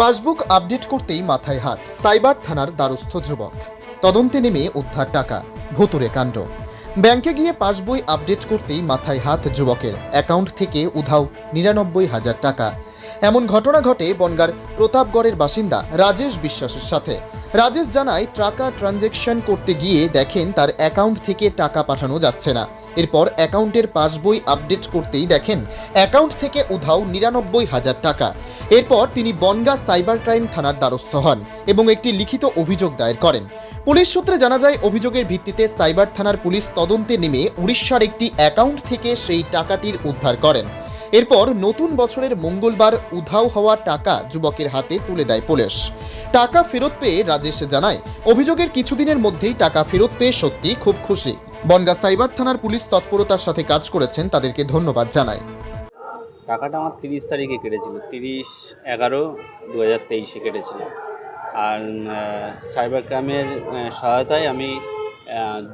Passbook update করতেই মাথায় হাত, সাইবার থানার দ্বারস্থ যুবক। তদন্তে নেমে উদ্ধার টাকা ভুতুরে কাণ্ড। ব্যাংকে গিয়ে পাসবই আপডেট করতেই মাথায় হাত যুবকের, অ্যাকাউন্ট থেকে উধাও নিরানব্বই হাজার টাকা। এমন ঘটনা ঘটে বনগার প্রতাপগড়ের বাসিন্দা রাজেশ বিশ্বাসের সাথে। রাজেশ জানায়, টাকা ট্রানজ্যাকশন করতে গিয়ে দেখেন তার অ্যাকাউন্ট থেকে টাকা পাঠানো যাচ্ছে না। এরপর অ্যাকাউন্টের পাসবই আপডেট করতেই দেখেন, অ্যাকাউন্ট থেকে উধাও নিরানব্বই হাজার টাকা। এরপর তিনি বনগা সাইবার ক্রাইম থানার দ্বারস্থ হন এবং একটি লিখিত অভিযোগ দায়ের করেন। পুলিশ সূত্রে জানা যায়, অভিযোগের ভিত্তিতে সাইবার থানার পুলিশ তদন্তে নেমে উড়িষ্যার একটি অ্যাকাউন্ট থেকে সেই টাকাটির উদ্ধার করেন। এরপর নতুন বছরের মঙ্গলবার উধাও হওয়া টাকা যুবকের হাতে তুলে দেয় পুলিশ। টাকা ফেরত পেয়ে রাজেশ জানায়, অভিযোগের কিছুদিনের মধ্যেই টাকা ফেরত পেয়ে সত্যি খুব খুশি। বনগা সাইবার থানার পুলিশ তৎপরতার সাথে কাজ করেছেন, তাদেরকে ধন্যবাদ জানায়। টাকাটা আমার তিরিশ তারিখে কেটেছিল তিরিশ এগারো দু হাজার তেইশে কেটেছিল। আর সাইবার ক্রাইমের সহায়তায় আমি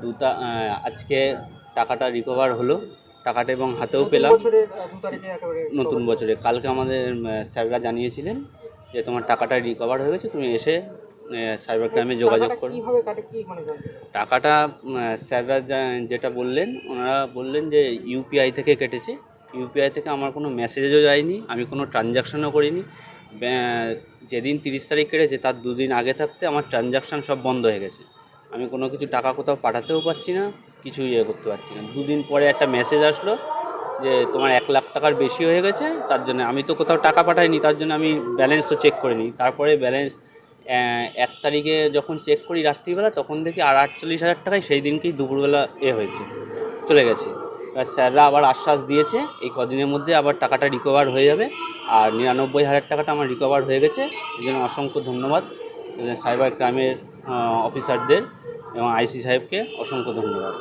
দুটা আজকে টাকাটা রিকভার হলো। টাকাটা এবং হাতেও পেলাম। নতুন বছরে। কালকে আমাদের স্যাররা জানিয়েছিলেন যে তোমার টাকাটা রিকভার হয়ে গেছে তুমি এসে সাইবার ক্রাইমে যোগাযোগ করো। মানে টাকাটা স্যাররা যেটা বললেন ওনারা বললেন যে ইউপিআই থেকে কেটেছে। ইউপিআই থেকে আমার কোনো মেসেজও যায়নি, আমি কোনো ট্রানজাকশনও করিনি। যেদিন তিরিশ তারিখ কেটেছে, তার দুদিন আগে থাকতে আমার ট্রানজাকশান সব বন্ধ হয়ে গেছে। আমি কোনো কিছু টাকা কোথাও পাঠাতেও পারছি না, কিছু ইয়ে করতে পারছি না। দুদিন পরে একটা মেসেজ আসলো যে, তোমার এক লাখ টাকার বেশি হয়ে গেছে, তার জন্য আমি তো কোথাও টাকা পাঠাইনি, তার জন্য আমি ব্যালেন্সও চেক করিনি তারপরে ব্যালেন্স এক তারিখে যখন চেক করি রাত্রিবেলা, তখন দেখি আর আটচল্লিশ হাজার টাকায় সেই দিনকেই দুপুরবেলা এ হয়েছে, চলে গেছে। স্যাররা আবার আশ্বাস দিয়েছে, এই কদিনের মধ্যে আবার টাকাটা রিকভার হয়ে যাবে। আর নিরানব্বই হাজার টাকাটা আমার রিকভার হয়ে গেছে এই জন্য অসংখ্য ধন্যবাদ। সাইবার ক্রাইমের অফিসারদের এবং আইসি সাহেবকে অসংখ্য ধন্যবাদ।